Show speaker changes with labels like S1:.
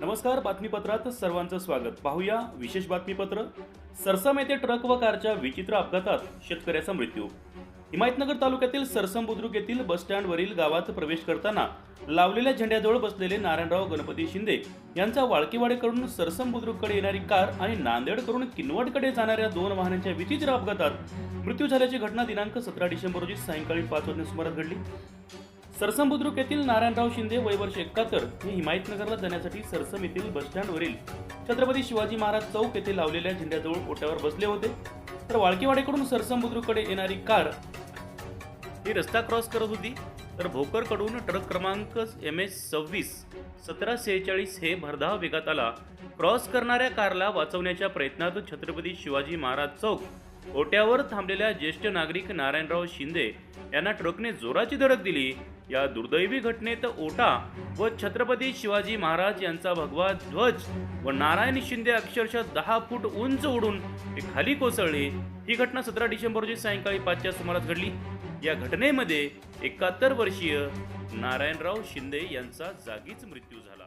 S1: नमस्कार बातमीपत्रात सर्वांचं स्वागत. पाहूया विशेष बातमीपत्र. सरसम येथे ट्रक व कारच्या विचित्र अपघातात शेतकऱ्याचा मृत्यू. हिमायतनगर तालुक्यातील सरसम बुद्रुक येथील बसस्टँडवरील गावात प्रवेश करताना लावलेल्या झेंड्याजवळ बसलेले नारायणराव गणपती शिंदे यांचा वाळकीवाडेकडून सरसम बुद्रुककडे येणारी कार आणि नांदेडकडून किनवटकडे जाणाऱ्या दोन वाहनांच्या विचित्र अपघातात मृत्यू झाल्याची घटना दिनांक सतरा डिसेंबर रोजी सायंकाळी पाच वाजण्या सुमारास घडली. सरसम बुद्रुक येथील नारायणराव शिंदे वयवर्ष एकाहत्तर हे हिमायतनगरला जाण्यासाठी सरसम येथील बसस्टँडवरील छत्रपती शिवाजी महाराज चौक येथे लावलेल्या झेंड्याजवळ ओट्यावर बसले होते. तर वाळकीवाडेकडून सरसम बुद्रुककडे येणारी कार ही रस्ता क्रॉस करत होती. तर भोकरकडून ट्रक क्रमांक एम एस सव्वीस सतरा सेहेचाळीस हे भरधाव वेगात आला. क्रॉस करणाऱ्या कारला वाचवण्याच्या प्रयत्नात छत्रपती शिवाजी महाराज चौक ओट्यावर थांबलेल्या ज्येष्ठ नागरिक नारायणराव शिंदे यांना ट्रकने जोराची धडक दिली. या दुर्दैवी घटनेत ओटा व छत्रपती शिवाजी महाराज यांचा भगवा ध्वज व नारायण शिंदे अक्षरशः दहा फूट उंच उडून ते खाली कोसळले. ही घटना सतरा डिसेंबर रोजी सायंकाळी पाचच्या सुमारास घडली. या घटनेमध्ये एकाहत्तर वर्षीय नारायणराव शिंदे यांचा जागीच मृत्यू झाला.